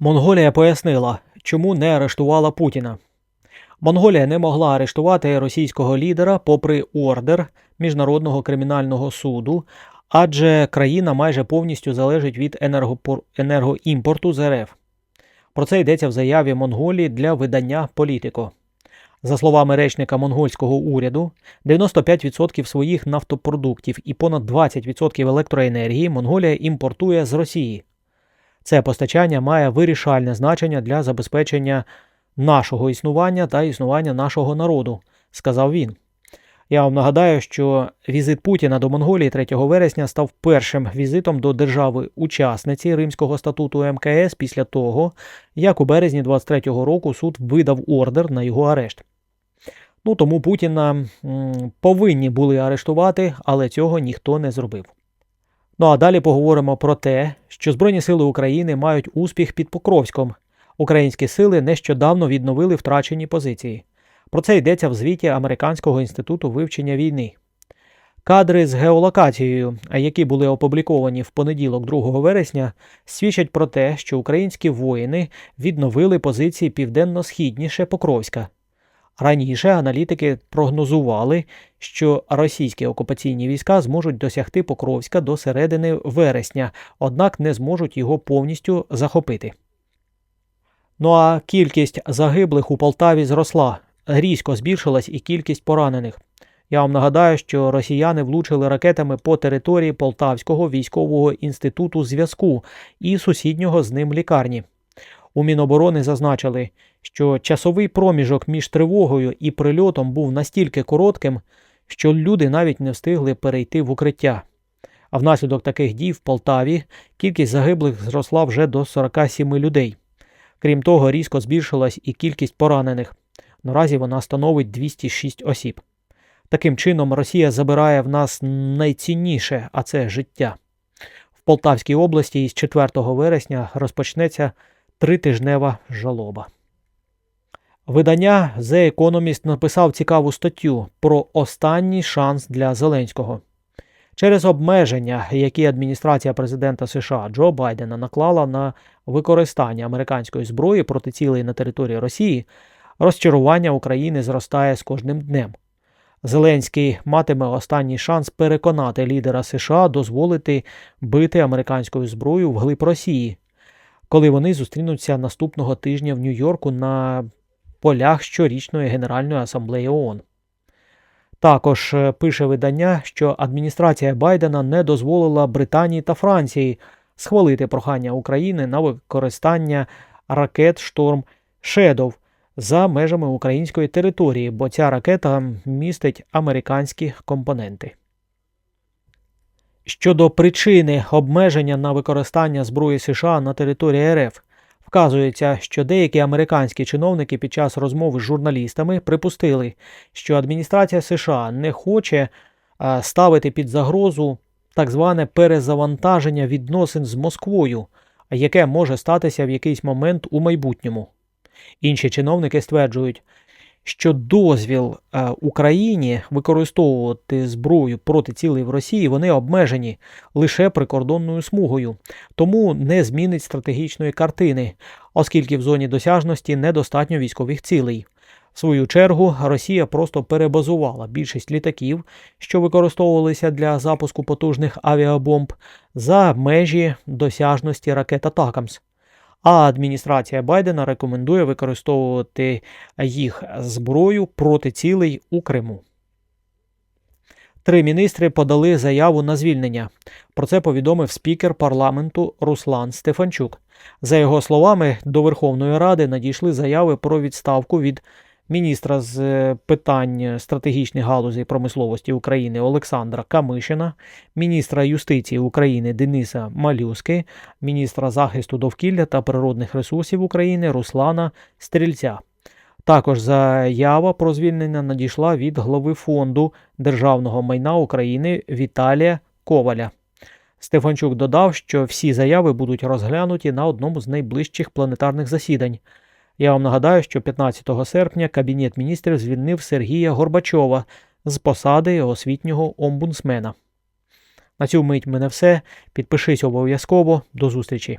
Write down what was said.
Монголія пояснила, чому не арештувала Путіна. Монголія не могла арештувати російського лідера попри ордер Міжнародного кримінального суду, адже країна майже повністю залежить від енергоімпорту з РФ. Про це йдеться в заяві Монголії для видання Політико. За словами речника монгольського уряду, 95% своїх нафтопродуктів і понад 20% електроенергії Монголія імпортує з Росії. Це постачання має вирішальне значення для забезпечення нашого існування та існування нашого народу, сказав він. Я вам нагадаю, що візит Путіна до Монголії 3 вересня став першим візитом до держави-учасниці Римського статуту МКС після того, як у березні 23-го року суд видав ордер на його арешт. Ну тому Путіна м, повинні були арештувати, але цього ніхто не зробив. Ну а далі поговоримо про те, що Збройні сили України мають успіх під Покровськом. Українські сили нещодавно відновили втрачені позиції. Про це йдеться в звіті Американського інституту вивчення війни. Кадри з геолокацією, які були опубліковані в понеділок 2 вересня, свідчать про те, що українські воїни відновили позиції південно-східніше Покровська. Раніше аналітики прогнозували, що російські окупаційні війська зможуть досягти Покровська до середини вересня, однак не зможуть його повністю захопити. Ну а кількість загиблих у Полтаві зросла, різко збільшилась і кількість поранених. Я вам нагадаю, що росіяни влучили ракетами по території Полтавського військового інституту зв'язку і сусіднього з ним лікарні. У Міноборони зазначили, що часовий проміжок між тривогою і прильотом був настільки коротким, що люди навіть не встигли перейти в укриття. А внаслідок таких дій в Полтаві кількість загиблих зросла вже до 47 людей. Крім того, різко збільшилась і кількість поранених. Наразі вона становить 206 осіб. Таким чином, Росія забирає в нас найцінніше, а це життя. В Полтавській області із 4 вересня розпочнеться тритижнева жалоба. Видання The Economist написав цікаву статтю про останній шанс для Зеленського. Через обмеження, які адміністрація президента США Джо Байдена наклала на використання американської зброї проти цілей на території Росії, розчарування України зростає з кожним днем. Зеленський матиме останній шанс переконати лідера США дозволити бити американською зброєю вглиб Росії, коли вони зустрінуться наступного тижня в Нью-Йорку на полях щорічної Генеральної асамблеї ООН. Також е, пише видання, що адміністрація Байдена не дозволила Британії та Франції схвалити прохання України на використання ракет Шторм Шедов за межами української території, бо ця ракета містить американські компоненти. Щодо причини обмеження на використання зброї США на території РФ, вказується, що деякі американські чиновники під час розмови з журналістами припустили, що адміністрація США не хоче е, ставити під загрозу так зване перезавантаження відносин з Москвою, яке може статися в якийсь момент у майбутньому. Інші чиновники стверджують, що дозвіл е, Україні використовувати зброю проти цілей в Росії вони обмежені лише прикордонною смугою, тому не змінить стратегічної картини, оскільки в зоні досяжності недостатньо військових цілей. В свою чергу Росія просто перебазувала більшість літаків, що використовувалися для запуску потужних авіабомб, за межі досяжності ракет Атакамс. А адміністрація Байдена рекомендує використовувати їх зброю проти цілей у Криму. Три міністри подали заяву на звільнення. Про це повідомив спікер парламенту Руслан Стефанчук. За його словами, до Верховної Ради надійшли заяви про відставку від міністра з е, питань стратегічних галузей промисловості України Олександра Камишина, міністра юстиції України Дениса Малюски, міністра захисту довкілля та природних ресурсів України Руслана Стрільця. Також заява про звільнення надійшла від голови фонду державного майна України Віталія Коваля. Стефанчук додав, що всі заяви будуть розглянуті на одному з найближчих планетарних засідань. Я вам нагадаю, що 15 серпня Кабінет міністрів звільнив Сергія Горбачова з посади освітнього омбудсмена. На цю мить мене все. Підпишись обов'язково. До зустрічі!